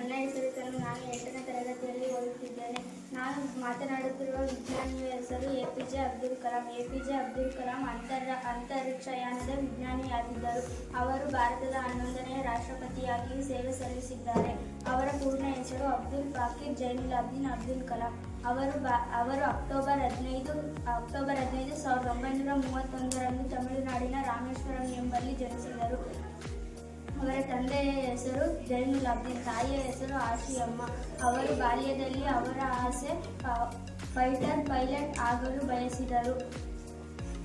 ನನ್ನ ಹೆಸರು ತನು ನಾನು ಎಂಟನೇ ತರಗತಿಯಲ್ಲಿ ಓದುತ್ತಿದ್ದೇನೆ. ನಾನು ಮಾತನಾಡುತ್ತಿರುವ ವಿಜ್ಞಾನಿಯ ಹೆಸರು A P J Abdul Kalam. A P J Abdul Kalam ಅಂತರ, ಅಂತರಿಕ್ಷಯಾನದ ವಿಜ್ಞಾನಿಯಾಗಿದ್ದರು. ಅವರು ಭಾರತದ ಹನ್ನೊಂದನೆಯ ರಾಷ್ಟ್ರಪತಿಯಾಗಿಯೂ ಸೇವೆ ಸಲ್ಲಿಸಿದ್ದಾರೆ. ಅವರ ಪೂರ್ಣ ಹೆಸರು ಅಬ್ದುಲ್ ಫಾಕಿರ್ ಜೈನುಲ್ ಅಬ್ದೀನ್ ಅಬ್ದುಲ್ ಕಲಾಂ. ಅವರು ಬಾ, ಅವರು ಅಕ್ಟೋಬರ್ ಹದಿನೈದು ಅಕ್ಟೋಬರ್ ಹದಿನೈದು ಸಾವಿರದ ಒಂಬೈನೂರ ಮೂವತ್ತೊಂದರಂದು ತಮಿಳುನಾಡಿನ ರಾಮೇಶ್ವರಂ ಎಂಬಲ್ಲಿ ಜನಿಸಿದರು. ಅವರ ತಂದೆ ಹೆಸರು ಜೈನುಲಾಬ್ದಿ ತಾಯಿಯ ಹೆಸರು, ಆಶಿಯಮ್ಮ. ಅವರು ಬಾಲ್ಯದಲ್ಲಿ ಅವರ ಆಸೆ ಫೈಟರ್ ಪೈಲಟ್ ಆಗಲು ಬಯಸಿದರು.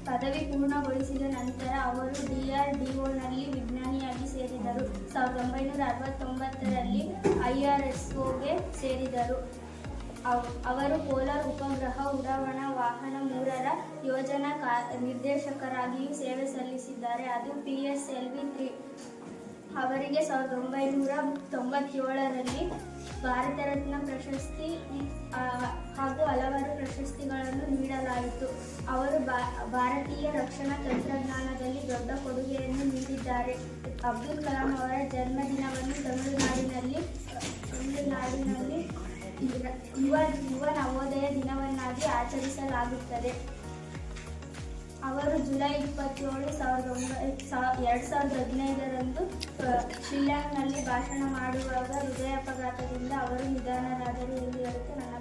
ಪದವಿ ಪೂರ್ಣಗೊಳಿಸಿದ ನಂತರ ಅವರು ಡಿಆರ್ಡಿಒನಲ್ಲಿ ವಿಜ್ಞಾನಿಯಾಗಿ ಸೇರಿದರು. ಸಾವಿರದ ಒಂಬೈನೂರ ಅರವತ್ತೊಂಬತ್ತರಲ್ಲಿ ಐಆರ್ಎಸ್ಒಗೆ ಸೇರಿದರು. ಅವರು ಪೋಲಾರ್ ಉಪಗ್ರಹ ಉಡಾವಣಾ ವಾಹನ ಮೂರರ ಯೋಜನಾ ಕಾ, ನಿರ್ದೇಶಕರಾಗಿಯೂ ಸೇವೆ ಸಲ್ಲಿಸಿದ್ದಾರೆ. ಅದು P S L V three. ಅವರಿಗೆ ಸಾವಿರದ ಒಂಬೈನೂರ ತೊಂಬತ್ತೇಳರಲ್ಲಿ ಭಾರತ ರತ್ನ ಪ್ರಶಸ್ತಿ ಹಾಗೂ ಹಲವಾರು ಪ್ರಶಸ್ತಿಗಳನ್ನು ನೀಡಲಾಯಿತು. ಅವರು ಭಾರತೀಯ ರಕ್ಷಣಾ ತಂತ್ರಜ್ಞಾನದಲ್ಲಿ ದೊಡ್ಡ ಕೊಡುಗೆಯನ್ನು ನೀಡಿದ್ದಾರೆ. ಅಬ್ದುಲ್ ಕಲಾಂ ಅವರ ಜನ್ಮದಿನವನ್ನು ತಮಿಳುನಾಡಿನಲ್ಲಿ ತಮಿಳುನಾಡಿನಲ್ಲಿ ಯುವ- ಯುವ ನವೋದಯ ದಿನವನ್ನಾಗಿ ಆಚರಿಸಲಾಗುತ್ತದೆ. ಜುಲೈ ಇಪ್ಪತ್ತೇಳು ಸಾವಿರದ ಒಂಬೈ ಎರಡು ಸಾವಿರದ ಹದಿನೈದರಂದು ಶಿಲ್ಲಾಂಗ್ನಲ್ಲಿ ಭಾಷಣ ಮಾಡುವಾಗ ಹೃದಯಾಪಘಾತದಿಂದ ಅವರು ನಿಧನರಾದರು ಎಂದು ಹೇಳುತ್ತೆ ನನ್ನ